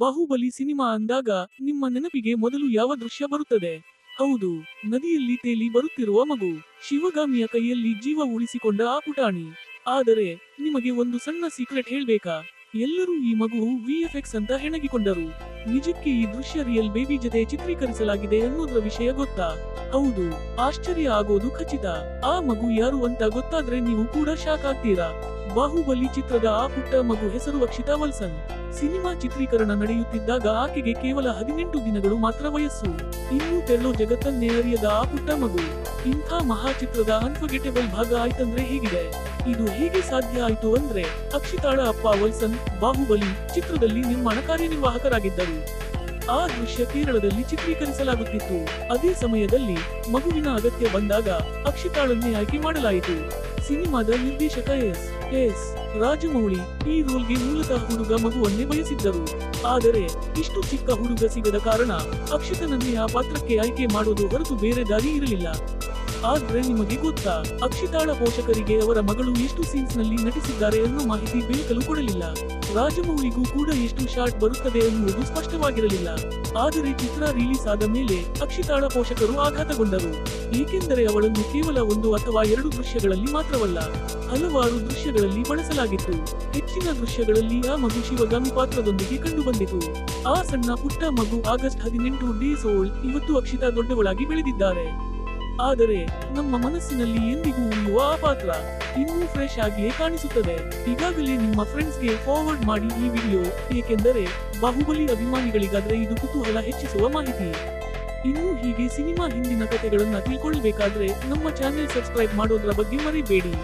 Bahubali cinema ಅಂದಾಗ ನಿಮ್ಮ ನೆನಪಿಗೆ ಮೊದಲು ಯಾವ ದೃಶ್ಯ ಬರುತ್ತದೆ? ಹೌದು, ನದಿಯಲ್ಲಿ ತೇಲಿ ಬರುತ್ತಿರುವ ಮಗು. ಶಿವಗಾಮಿಯ ಕೈಯಲ್ಲಿ ಜೀವ ಉಳಿಸಿಕೊಂಡ ಆ ಪುಟಾಣಿ. ಆದರೆ, ನಿಮಗೆ ಒಂದು ಸಣ್ಣ ಸೀಕ್ರೆಟ್ ಹೇಳ್ಬೇಕಾ? ಎಲ್ಲರೂ ಈ ಮಗು ವಿಎಫ್ಎಕ್ಸ್ ಅಂತ ಹೆಣಗಿಕೊಂಡರು. ನಿಜಕ್ಕೆ ಈ ದೃಶ್ಯ ರಿಯಲ್ ಬೇಬಿ ಜೊತೆ ಚಿತ್ರೀಕರಿಸಲಾಗಿದೆ ಅನ್ನೋದ್ರ ವಿಷಯ ಗೊತ್ತಾ? ಹೌದು, ಆಶ್ಚರ್ಯ ಆಗೋದು ಖಚಿತ. ಆ ಮಗು ಯಾರು ಅಂತ ಗೊತ್ತಾದ್ರೆ ನೀವು ಕೂಡ ಶಾಕ್ ಆಗ್ತೀರಾ? ಬಾಹುಬಲಿ ಚಿತ್ರದ ಆ ಪುಟ್ಟ ಮಗು ಹೆಸರು ಅಕ್ಷಿತಾ ವಲ್ಸನ್. ಸಿನಿಮಾ ಚಿತ್ರೀಕರಣ ನಡೆಯುತ್ತಿದ್ದಾಗ ಆಕೆಗೆ ಕೇವಲ ಹದಿನೆಂಟು ದಿನಗಳು ಮಾತ್ರ ವಯಸ್ಸು. ಇನ್ನೂ ತೆರಳೋ ಜಗತ್ತನ್ನೇ ಅರಿಯದ ಆ ಪುಟ್ಟ ಮಗು. ಇಂಥ ಮಹಾ ಚಿತ್ರದ ಅನ್ಫರ್ಗೆಟೇಬಲ್ ಭಾಗ ಆಯ್ತಂದ್ರೆ ಹೇಗಿದೆ? ಇದು ಹೇಗೆ ಸಾಧ್ಯ ಆಯ್ತು ಅಂದ್ರೆ, ಅಕ್ಷಿತಾಳ ಅಪ್ಪ ವಲ್ಸನ್, ಬಾಹುಬಲಿ ಚಿತ್ರದಲ್ಲಿ ನಿರ್ಮಾಣ ಕಾರ್ಯನಿರ್ವಾಹಕರಾಗಿದ್ದರು. ಆ ದೃಶ್ಯ ಕೇರಳದಲ್ಲಿ ಚಿತ್ರೀಕರಿಸಲಾಗುತ್ತಿತ್ತು. ಅದೇ ಸಮಯದಲ್ಲಿ ಮಗುವಿನ ಅಗತ್ಯ ಬಂದಾಗ ಅಕ್ಷಿತಾಳನ್ನೇ ಆಯ್ಕೆ ಮಾಡಲಾಯಿತು. ಸಿನಿಮಾದ ನಿರ್ದೇಶಕ ಎಸ್. ಎಸ್. ರಾಜಮೌಳಿ ಈ ರೋಲ್ಗೆ ಮೂಲತಃ ಹುಡುಗ ಮಗುವನ್ನೇ ಬಯಸಿದ್ದರು. ಆದರೆ ಇಷ್ಟು ಚಿಕ್ಕ ಹುಡುಗ ಸಿಗದ ಕಾರಣ ಅಕ್ಷಿತನನ್ನೇ ಆ ಪಾತ್ರಕ್ಕೆ ಆಯ್ಕೆ ಮಾಡೋದು ಹೊರತು ಬೇರೆ ದಾರಿ ಇರಲಿಲ್ಲ. ಆದ್ರೆ ನಿಮಗೆ ಗೊತ್ತಾ, ಅಕ್ಷಿತಾಳ ಪೋಷಕರಿಗೆ ಅವರ ಮಗಳು ಎಷ್ಟು ಸೀನ್ಸ್ನಲ್ಲಿ ನಟಿಸಿದ್ದಾರೆ ಅನ್ನೋ ಮಾಹಿತಿ ಬೇಕಲು ಕೊಡಲಿಲ್ಲ. ರಾಜಮೌಳಿಗೂ ಕೂಡ ಎಷ್ಟು ಶಾಟ್ ಬರುತ್ತದೆ ಎನ್ನುವುದು ಸ್ಪಷ್ಟವಾಗಿರಲಿಲ್ಲ. ಆದರೆ ಚಿತ್ರ ರಿಲೀಸ್ ಆದ ಮೇಲೆ ಅಕ್ಷಿತಾಳ ಪೋಷಕರು ಆಘಾತಗೊಂಡರು. ಏಕೆಂದರೆ ಅವಳನ್ನು ಕೇವಲ ಒಂದು ಅಥವಾ ಎರಡು ದೃಶ್ಯಗಳಲ್ಲಿ ಮಾತ್ರವಲ್ಲ, ಹಲವಾರು ದೃಶ್ಯಗಳಲ್ಲಿ ಬಳಸಲಾಗಿತ್ತು. ಹೆಚ್ಚಿನ ದೃಶ್ಯಗಳಲ್ಲಿ ಆ ಮಗು ಶಿವಗಾಮಿ ಪಾತ್ರದೊಂದಿಗೆ ಕಂಡುಬಂದಿತು. ಆ ಸಣ್ಣ ಪುಟ್ಟ ಮಗು ಆಗಸ್ಟ್ ಹದಿನೆಂಟು ಡೇಸ್ ಓಲ್ಡ್, ಇವತ್ತು ಅಕ್ಷಿತಾ ದೊಡ್ಡವಳಾಗಿ ಬೆಳೆದಿದ್ದಾರೆ. ಆದರೆ ನಮ್ಮ ಮನಸ್ಸಿನಲ್ಲಿ ಎಂದಿಗೂ ಉಳಿಯುವ ಆ ಪಾತ್ರ ಇನ್ನೂ ಫ್ರೆಶ್ ಆಗಿಯೇ ಕಾಣಿಸುತ್ತದೆ. ಈಗಾಗಲೇ ನಿಮ್ಮ ಫ್ರೆಂಡ್ಸ್ಗೆ ಫಾರ್ವರ್ಡ್ ಮಾಡಿ ಈ ವಿಡಿಯೋ ಏಕೆಂದರೆ ಬಾಹುಬಲಿ ಅಭಿಮಾನಿಗಳಿಗಾದ್ರೆ ಇದು ಕುತೂಹಲ ಹೆಚ್ಚಿಸುವ ಮಾಹಿತಿ. ಇನ್ನೂ ಹೀಗೆ ಸಿನಿಮಾ ಹಿಂದಿನ ಕಥೆಗಳನ್ನ ತಿಳ್ಕೊಳ್ಬೇಕಾದ್ರೆ ನಮ್ಮ ಚಾನೆಲ್ ಸಬ್ಸ್ಕ್ರೈಬ್ ಮಾಡೋದ್ರ ಬಗ್ಗೆ ಮರಿಬೇಡಿ.